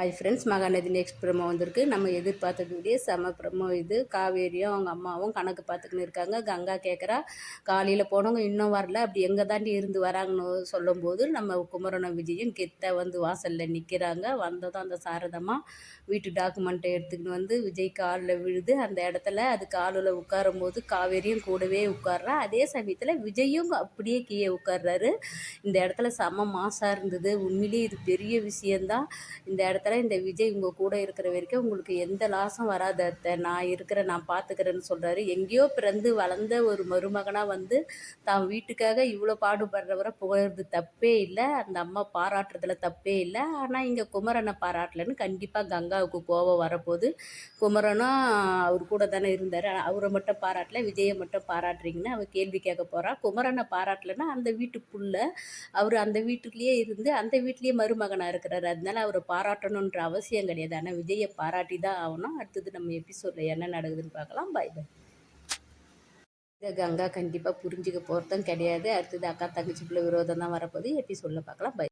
Hi friends Mahanadi next promo வந்திருக்கு. நம்ம எதிர்பார்த்ததுடைய செம ப்ரமோ இது. காவேரியும் அவங்க அம்மாவும் கணக்கு பார்த்துக்கின்னு இருக்காங்க. கங்கா கேட்குறா காலையில் போனவங்க இன்னும் வரல. அப்படி எங்கே தாண்டி இருந்து வராங்கன்னு சொல்லும்போது நம்ம குமரனும் விஜயும் கெத்த வந்து வாசலில் நிற்கிறாங்க வந்ததும் அந்த சாரதமாக வீட்டு டாக்குமெண்ட்டை எடுத்துக்கின்னு வந்து விஜய் காலில் விழுது. அந்த இடத்துல அது காலில் உட்காரும் போது காவேரியும் கூடவே உட்கார்றா. அதே சமயத்தில் விஜயும் அப்படியே கீழே உட்கார்றாரு. இந்த இடத்துல செம மாசாக இருந்தது. உண்மையிலேயே இது பெரிய விஷயந்தான் இந்த இடத்துல இந்த விஜய் உங்கள் கூட இருக்கிற வரைக்கும் உங்களுக்கு எந்த லாஸும் வராது அத்தை. நான் இருக்கிறேன் நான் பார்த்துக்கிறேன்னு சொல்கிறாரு எங்கேயோ பிறந்து வளர்ந்த ஒரு மருமகனாக வந்து தான் வீட்டுக்காக இவ்வளோ பாடுபடுறவரை புகழ்றது தப்பே இல்லை. அந்த அம்மா பாராட்டுறதுல தப்பே இல்லை. ஆனால் இங்கே குமரனை பாராட்டலன்னு கண்டிப்பாக கங்காவுக்கு கோபம் வரப்போகுது. குமரனும் அவர் கூட தானே இருந்தார். அவரை மட்டும் பாராட்டல விஜயை மட்டும் பாராட்டுறீங்கன்னு அவர் கேள்வி கேட்க போகிறா குமரனை பாராட்டலைன்னா அந்த வீட்டு புள்ள அவர் அந்த வீட்டுக்குள்ளேயே இருந்து அந்த வீட்லேயே மருமகனாக இருக்கிறாரு. அதனால அவரை பாராட்டணும் பாராட்டணுன்ற அவசியம் கிடையாது. ஆனால் விஜயை பாராட்டி தான் ஆகணும். அடுத்தது நம்ம எபிசோடில் என்ன நடக்குதுன்னு பார்க்கலாம். பை பை இதை கங்கா கண்டிப்பாக புரிஞ்சுக்க போகிறதும் கிடையாது. அடுத்தது அக்கா தங்கச்சிக்குள்ள விரோதம் தான் வரப்போகுது. எபிசோடில் பார்க்கலாம். பை